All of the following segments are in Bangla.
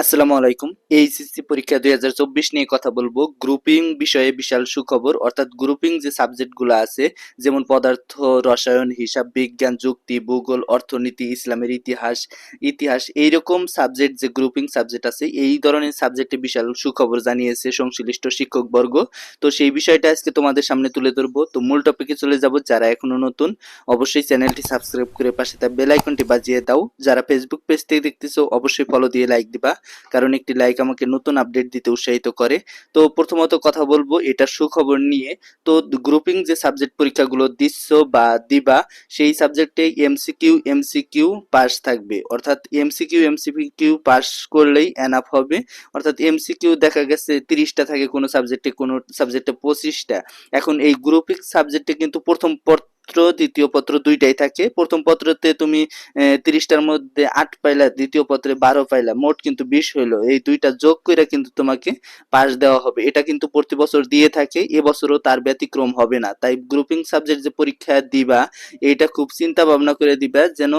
আসসালামু আলাইকুম। এইচএসসি পরীক্ষা দুই হাজার চব্বিশ নিয়ে কথা বলব। গ্রুপিং বিষয়ে বিশাল সুখবর, অর্থাৎ গ্রুপিং যে সাবজেক্টগুলো আছে, যেমন পদার্থ, রসায়ন, হিসাব বিজ্ঞান, যুক্তি, ভূগোল, অর্থনীতি, ইসলামের ইতিহাস ইতিহাস, এইরকম সাবজেক্ট যে গ্রুপিং সাবজেক্ট আছে, এই ধরনের সাবজেক্টে বিশাল সুখবর জানিয়েছে সংশ্লিষ্ট শিক্ষকবর্গ তো সেই বিষয়টা আজকে তোমাদের সামনে তুলে ধরবো। তো মূল টপিকে চলে যাব, যারা এখনও নতুন, অবশ্যই চ্যানেলটি সাবস্ক্রাইব করে পাশে তার বেল আইকনটি বাজিয়ে দাও। যারা ফেসবুক পেজ থেকে দেখতেছো, অবশ্যই ফলো দিয়ে লাইক দিবা। কারণ একটি লাইক আমাকে নতুন আপডেট দিতে উৎসাহিত করে। তো প্রথমত কথা বলব এটা সুখবর নিয়ে। তো গ্রুপিং যে সাবজেক্ট পরীক্ষাগুলো দিচ্ছ বা দিবা, সেই সাবজেক্টে এমসিকিউ এমসিকিউ পাস থাকবে। অর্থাৎ এমসিকিউ এমসিকিউ পাস করলেই এনাফ হবে। অর্থাৎ এমসিকিউ দেখা গেছে তিরিশটা থাকে কোনো সাবজেক্টে কোনো সাবজেক্টে পঁচিশটা। এখন এই গ্রুপিং সাবজেক্টে কিন্তু প্রথম পত্র দ্বিতীয় পত্র দুইটাই থাকে। প্রথম পত্রতে তুমি তিরিশটার মধ্যে আট পাইলা, দ্বিতীয় পত্রে বারো পাইলা, মোট কিন্তু বিশ হইল। এই দুইটা যোগ করে কিন্তু তোমাকে পাস দেওয়া হবে। এটা কিন্তু প্রতি বছর দিয়ে থাকে এবছরও তার ব্যতিক্রম হবে না। তাই গ্রুপিং সাবজেক্ট যে পরীক্ষা দিবা এটা খুব চিন্তা ভাবনা করে দিবা যেন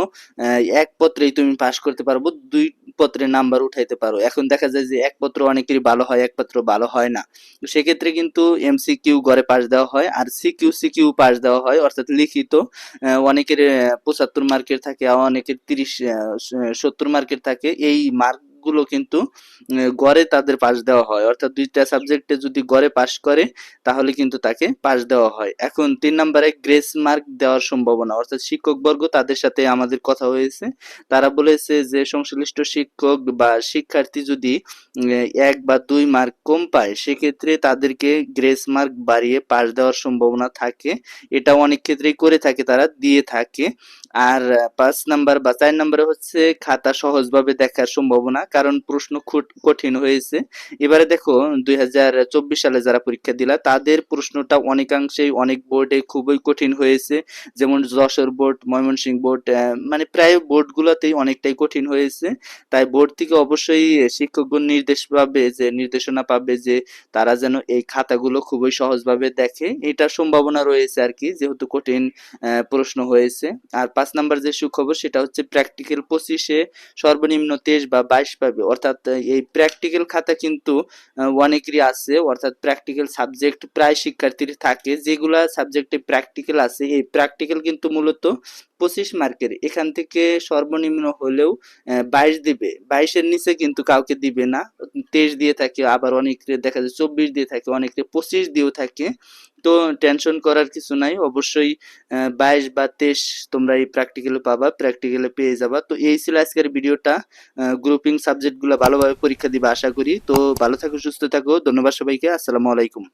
এক পত্রেই তুমি পাস করতে পারব। দুই পত্রে নাম্বার উঠাইতে পারো। এখন দেখা যায় যে এক পত্র অনেকেরই ভালো হয়, এক পত্র ভালো হয় না। তো সেক্ষেত্রে কিন্তু এমসিকিউ গড়ে পাশ দেওয়া হয় আর C Q C Q pass দেওয়া হয়। অর্থাৎ লিখিত অনেকের পঁচাত্তর মার্কের থাকে অনেকের তিরিশ সত্তর মার্কের থাকে। এই মার্ক গুলো কিন্তু গড়ে তাদের পাশ দেওয়া হয়। অর্থাৎ দুইটা সাবজেক্টে যদি গড়ে পাশ করে, তাহলে কিন্তু তাকে পাশ দেওয়া হয়। এখন তিন নম্বরে গ্রেস মার্ক দেওয়ার সম্ভাবনা। অর্থাৎ শিক্ষকবর্গ তাদের সাথে আমাদের কথা হয়েছে। তারা বলেছে যে, সংশ্লিষ্ট শিক্ষক বা শিক্ষার্থী যদি এক বা দুই মার্ক কম পায়, সেক্ষেত্রে তাদেরকে গ্রেস মার্ক বাড়িয়ে পাশ দেওয়ার সম্ভাবনা থাকে। এটা অনেক ক্ষেত্রেই করে থাকে, তারা দিয়ে থাকে। আর পাঁচ নাম্বার বা চার নাম্বারে হচ্ছে খাতা সহজভাবে দেখার সম্ভাবনা, কারণ প্রশ্ন কঠিন হয়েছে। এবারে দেখো, দুই হাজার চব্বিশ সালে যারা পরীক্ষা দিলা, তাদের প্রশ্নটা অনেকাংশেই অনেক বোর্ডে খুবই কঠিন হয়েছে। যেমন যশোর বোর্ড ময়মনসিংহ বোর্ড মানে প্রায় বোর্ডগুলোতেই অনেকটাই কঠিন হয়েছে। তাই বোর্ড থেকে অবশ্যই শিক্ষকগণ নির্দেশ পাবে যে, নির্দেশনা পাবে যে, তারা যেন এই খাতাগুলো খুবই সহজভাবে দেখে। এটার সম্ভাবনা রয়েছে আর কি, যেহেতু কঠিন প্রশ্ন হয়েছে। আর পাঁচ নাম্বার যে সুখবর, সেটা হচ্ছে প্র্যাকটিক্যাল পঁচিশে সর্বনিম্ন তেইশ বা বাইশ পাবে। অর্থাৎ এই প্র্যাকটিক্যাল খাতা কিন্তু অনেকেরই আছে। অর্থাৎ প্র্যাকটিক্যাল সাবজেক্ট প্রায় শিক্ষার্থীর থাকে। যেগুলা সাবজেক্টে প্র্যাকটিক্যাল আছে, এই প্র্যাকটিক্যাল কিন্তু মূলত পঁচিশ মার্কের, এখান থেকে সর্বনিম্ন হলেও বাইশ দিবে। বাইশের নিচে কিন্তু কাউকে দিবে না। তেইশ দিয়ে থাকে, আবার অনেকে দেখা যায় চব্বিশ দিয়ে থাকে অনেকে পঁচিশ দিয়েও থাকে। তো টেনশন করার কিছু নাই। অবশ্যই বাইশ বা তেইশ তোমরা এই প্র্যাকটিক্যালে পাবা প্র্যাকটিক্যালে পেয়ে যাবা। তো এই ছিল আজকের ভিডিওটা। গ্রুপিং সাবজেক্টগুলো ভালোভাবে পরীক্ষা দিবা, আশা করি। তো ভালো থাকো, সুস্থ থাকো। ধন্যবাদ সবাইকে। আসসালামু আলাইকুম।